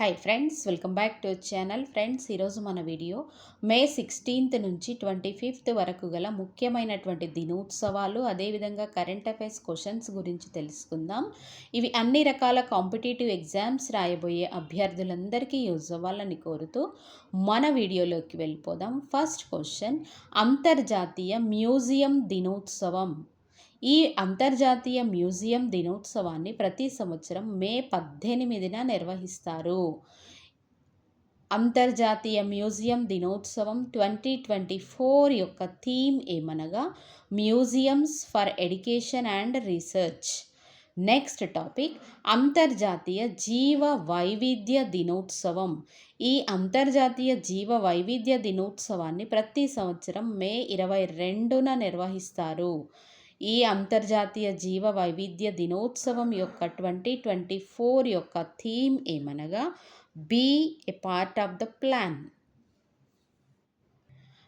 Hi friends welcome back to channel friends ఈరోజు మన video May sixteenth నుంచి twenty fifth వరకు గల ముఖ్యమైనటువంటి దినోత్సవాలు అదేవిధంగా కరెంట్ అఫైర్స్ క్వశ్చన్స్ గురించి తెలుసుకుందాం. ఇవి అన్ని రకాల కాంపిటేటివ్ ఎగ్జామ్స్ రాయబోయే అభ్యర్థులందరికీ యూజ్ అవ్వాలని కోరుతూ మన వీడియోలోకి వెళ్ళిపోదాం. ఫస్ట్ క్వశ్చన్ అంతర్జాతీయ మ్యూజియం దినోత్సవం. ఈ అంతర్జాతీయ మ్యూజియం దినోత్సవాన్ని ప్రతి సంవత్సరం మే పద్దెనిమిదిన నిర్వహిస్తారు. అంతర్జాతీయ మ్యూజియం దినోత్సవం ట్వంటీ ట్వంటీ ఫోర్ యొక్క థీమ్ ఏమనగా museums for education and research. Next topic అంతర్జాతీయ జీవ వైవిధ్య దినోత్సవం. ఈ అంతర్జాతీయ జీవ వైవిధ్య దినోత్సవాన్ని ప్రతి సంవత్సరం మే ఇరవై రెండున నిర్వహిస్తారు. ఈ అంతర్జాతీయ జీవ వైవిధ్య దినోత్సవం యొక్క ట్వంటీ ట్వంటీ ఫోర్ యొక్క థీమ్ ఏమనగా be a part of the plan.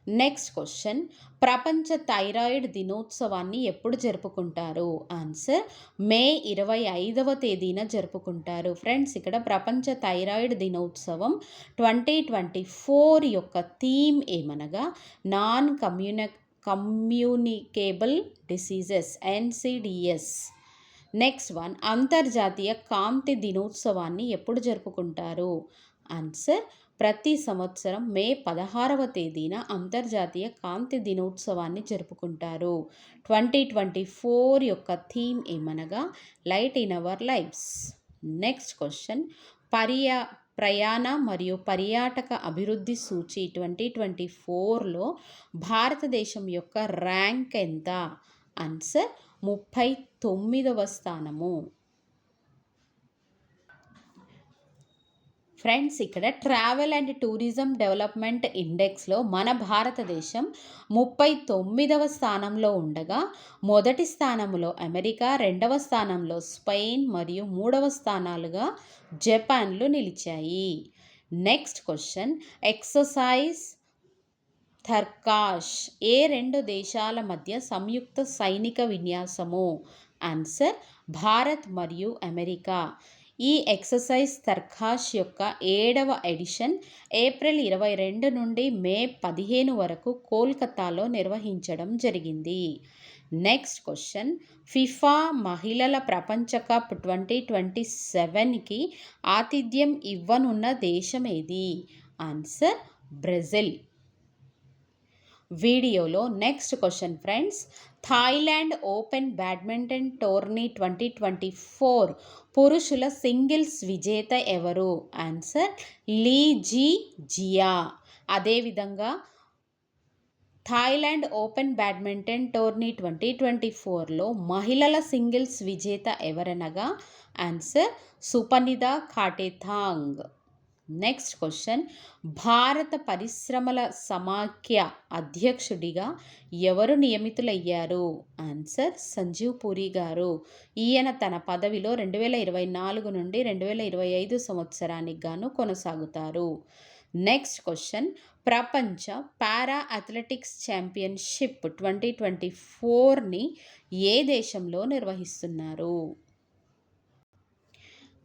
Next question ప్రపంచ థైరాయిడ్ దినోత్సవాన్ని ఎప్పుడు జరుపుకుంటారు? ఆన్సర్ మే ఇరవై ఐదవ తేదీన జరుపుకుంటారు. ఫ్రెండ్స్ ఇక్కడ ప్రపంచ థైరాయిడ్ దినోత్సవం ట్వంటీ ట్వంటీ ఫోర్ యొక్క థీమ్ ఏమనగా non కమ్యూన communicable diseases NCDs next one అంతర్జాతీయ కాంతి దినోత్సవాన్ని ఎప్పుడు జరుపుకుంటారు? ఆన్సర్ ప్రతి సంవత్సరం మే పదహారవ తేదీన అంతర్జాతీయ కాంతి దినోత్సవాన్ని జరుపుకుంటారు. ట్వంటీ ట్వంటీ ఫోర్ యొక్క థీమ్ ఏమనగా light in our lives next question పర్యా ప్రయాణ మరియు పర్యాటక అభివృద్ధి సూచి ట్వంటీ ట్వంటీ ఫోర్లో భారతదేశం యొక్క ర్యాంక్ ఎంత? ఆన్సర్ ముప్పై తొమ్మిదవ స్థానము. ఫ్రెండ్స్ ఇక్కడ ట్రావెల్ అండ్ టూరిజం డెవలప్మెంట్ ఇండెక్స్లో మన భారతదేశం ముప్పై తొమ్మిదవ స్థానంలో ఉండగా మొదటి స్థానంలో అమెరికా రెండవ స్థానంలో స్పెయిన్ మరియు మూడవ స్థానాలుగా జపాన్లు నిలిచాయి. నెక్స్ట్ క్వశ్చన్ ఎక్సర్సైజ్ థర్కాష్ ఏ రెండు దేశాల మధ్య సంయుక్త సైనిక విన్యాసము? ఆన్సర్ భారత్ మరియు అమెరికా. ఈ ఎక్సర్సైజ్ తర్ఖాష్ యొక్క ఏడవ ఎడిషన్ ఏప్రిల్ ఇరవై రెండు నుండి మే పదిహేను వరకు కోల్కతాలో నిర్వహించడం జరిగింది. Next question. ఫిఫా మహిళల ప్రపంచ కప్ ట్వంటీ ట్వంటీ సెవెన్కి ఆతిథ్యం ఇవ్వనున్న దేశం ఏది? Answer Brazil. వీడియోలో next question friends. Thailand open badminton tourney twenty twenty four పురుషుల సింగిల్స్ విజేత ఎవరు? Answer Lee Zii Jia. అదేవిధంగా Thailand open badminton tourney twenty twenty ఫోర్లో మహిళల సింగిల్స్ విజేత ఎవరనగా? Answer Supanida Katethong next question భారత పరిశ్రమల సమాఖ్య అధ్యక్షుడిగా ఎవరు నియమితులయ్యారు? ఆన్సర్ సంజీవ్ పూరి గారు. ఈయన తన పదవిలో రెండు వేల ఇరవై నాలుగు నుండి రెండు వేల ఇరవై ఐదు సంవత్సరానికి గాను కొనసాగుతారు. నెక్స్ట్ క్వశ్చన్ ప్రపంచ para athletics championship twenty twenty ఫోర్ని ఏ దేశంలో నిర్వహిస్తున్నారు?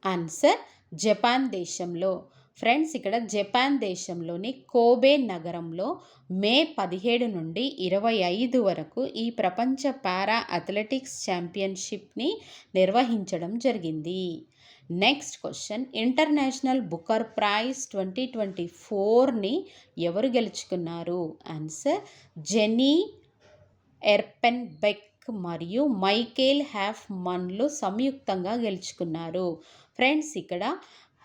ఆన్సర్ జపాన్ దేశంలో. ఫ్రెండ్స్ ఇక్కడ జపాన్ దేశంలోని కోబే నగరంలో మే పదిహేడు నుండి ఇరవై ఐదు వరకు ఈ ప్రపంచ పారా అథ్లెటిక్స్ ఛాంపియన్షిప్ని నిర్వహించడం జరిగింది. Next question. International Booker prize twenty twenty ఫోర్ని ఎవరు గెలుచుకున్నారు? ఆన్సర్ జెనీ ఎర్పెన్ బెక్ మరియు మైకేల్ హ్యాఫ్ మన్లు సంయుక్తంగా గెలుచుకున్నారు. ఫ్రెండ్స్ ఇక్కడ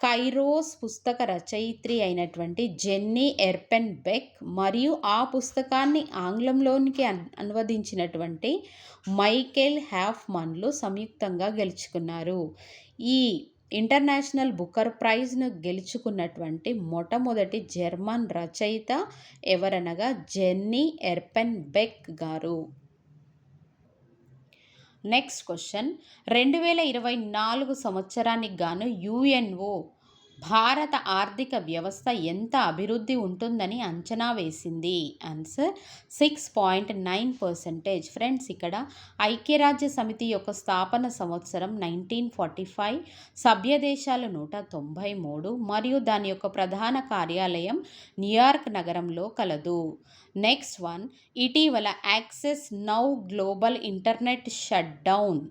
కైరోస్ పుస్తక రచయిత్రి అయినటువంటి జెన్నీ ఎర్పెన్ బెక్ మరియు ఆ పుస్తకాన్ని ఆంగ్లంలోనికి అనువదించినటువంటి మైకేల్ హ్యాఫ్మన్లు సంయుక్తంగా గెలుచుకున్నారు. ఈ ఇంటర్నేషనల్ బుకర్ ప్రైజ్ను గెలుచుకున్నటువంటి మొట్టమొదటి జర్మన్ రచయిత ఎవరనగా జెన్నీ ఎర్పెన్ బెక్ గారు. నెక్స్ట్ క్వశ్చన్ రెండు వేల ఇరవై నాలుగు సంవత్సరానికి గాను యుఎన్ఓ భారత ఆర్థిక వ్యవస్థ ఎంత అభివృద్ధి ఉంటుందని అంచనా వేసింది. Answer six point nine percentage. Friends ఇక్కడ ఐక్యరాజ్య సమితి యొక్క స్థాపన సంవత్సరం నైన్టీన్ ఫార్టీ ఫైవ్ సభ్య దేశాలు నూట తొంభై మూడు మరియు దాని యొక్క ప్రధాన కార్యాలయం న్యూయార్క్ నగరంలో కలదు. నెక్స్ట్ వన్ ఇటీవల Access Now global internet shutdown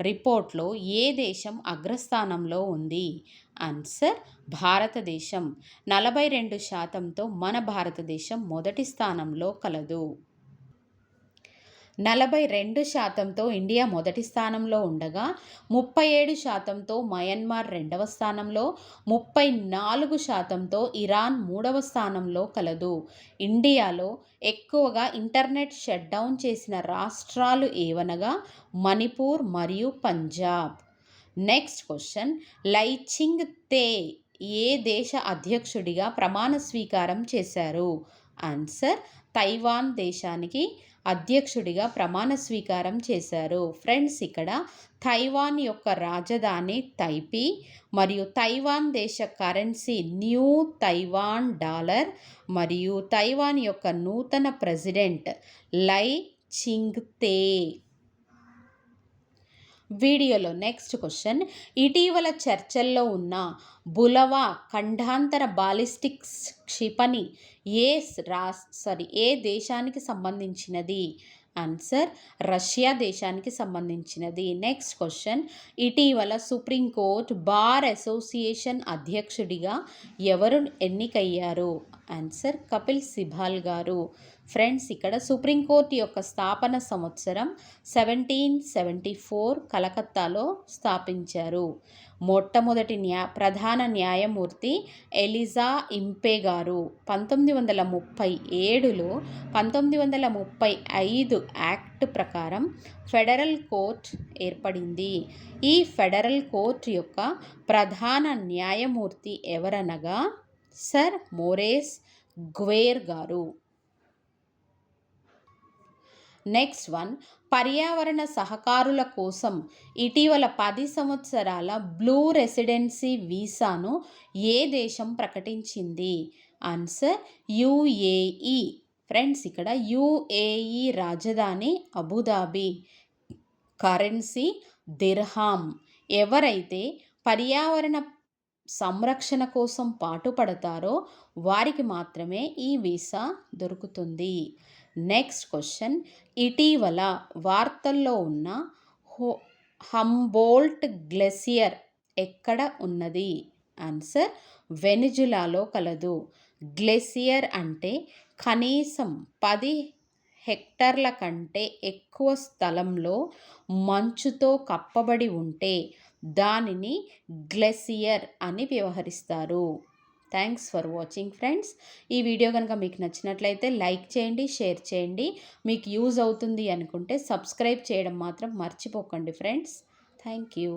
రిపోర్ట్లో ఏ దేశం అగ్రస్థానంలో ఉంది? ఆన్సర్ భారతదేశం. నలభై రెండు శాతంతో మన భారతదేశం మొదటి స్థానంలో కలదు. నలభై రెండు శాతంతో ఇండియా మొదటి స్థానంలో ఉండగా ముప్పై ఏడు శాతంతో మయన్మార్ రెండవ స్థానంలో ముప్పై నాలుగు శాతంతో ఇరాన్ మూడవ స్థానంలో కలదు. ఇండియాలో ఎక్కువగా ఇంటర్నెట్ షట్ డౌన్ చేసిన రాష్ట్రాలు ఏవనగా మణిపూర్ మరియు పంజాబ్. Next question. లైచింగ్ తే ఏ దేశ అధ్యక్షుడిగా ప్రమాణ స్వీకారం చేశారు? ఆన్సర్. తైవాన్ దేశానికి అధ్యక్షుడిగా ప్రమాణ స్వీకారం చేశారు. ఫ్రెండ్స్ ఇక్కడ తైవాన్ యొక్క రాజధాని తైపీ మరియు తైవాన్ దేశ కరెన్సీ న్యూ తైవాన్ డాలర్ మరియు తైవాన్ యొక్క నూతన ప్రెసిడెంట్ లై చింగ్ తే వీడియోలో నెక్స్ట్ క్వశ్చన్ ఇటీవల చర్చల్లో ఉన్న బులవ ఖండాంతర బాలిస్టిక్స్ క్షిపణి ఏ రా సారీ ఏ దేశానికి సంబంధించినది? ఆన్సర్ రష్యా దేశానికి సంబంధించినది. నెక్స్ట్ క్వశ్చన్ ఇటీవల సుప్రీంకోర్టు బార్ అసోసియేషన్ అధ్యక్షుడిగా ఎవరు ఎన్నికయ్యారు? ఆన్సర్ కపిల్ సిబాల్ గారు. ఫ్రెండ్స్ ఇక్కడ సుప్రీంకోర్టు యొక్క స్థాపన సంవత్సరం సెవెంటీన్ సెవెంటీ ఫోర్ కలకత్తాలో స్థాపించారు. మొట్టమొదటి న్యా ప్రధాన న్యాయమూర్తి ఎలిజా ఇంపే గారు పంతొమ్మిది వందల ముప్పై ఏడులో పంతొమ్మిది వందల ముప్పై ఐదు యాక్ట్ ప్రకారం ఫెడరల్ కోర్ట్ ఏర్పడింది. ఈ ఫెడరల్ కోర్ట్ యొక్క ప్రధాన న్యాయమూర్తి ఎవరనగా సర్ మోరేస్ గ్వేర్ గారు. నెక్స్ట్ వన్ పర్యావరణ సహకారుల కోసం ఇటీవల పది సంవత్సరాల బ్లూ రెసిడెన్సీ వీసాను ఏ దేశం ప్రకటించింది? ఆన్సర్ యుఏఈ ఫ్రెండ్స్ ఇక్కడ యుఏఈ రాజధాని అబుదాబి. కరెన్సీ దిర్హామ్ ఎవరైతే పర్యావరణ సంరక్షణ కోసం పాటుపడతారో వారికి మాత్రమే ఈ వీసా దొరుకుతుంది. నెక్స్ట్ క్వశ్చన్ ఇటీవల వార్తల్లో ఉన్న హో హంబోల్ట్ గ్లెసియర్ ఎక్కడ ఉన్నది? ఆన్సర్ వెనిజులాలో కలదు. గ్లెసియర్ అంటే కనీసం పది హెక్టర్ల కంటే ఎక్కువ స్థలంలో మంచుతో కప్పబడి ఉంటే దానిని గ్లెసియర్ అని వ్యవహరిస్తారు. Thanks for watching friends. ఈ వీడియో కనుక మీకు నచ్చినట్లయితే లైక్ చేయండి షేర్ చేయండి. మీకు యూజ్ అవుతుంది అనుకుంటే సబ్స్క్రైబ్ చేయడం మాత్రం మర్చిపోకండి ఫ్రెండ్స్. Thank you.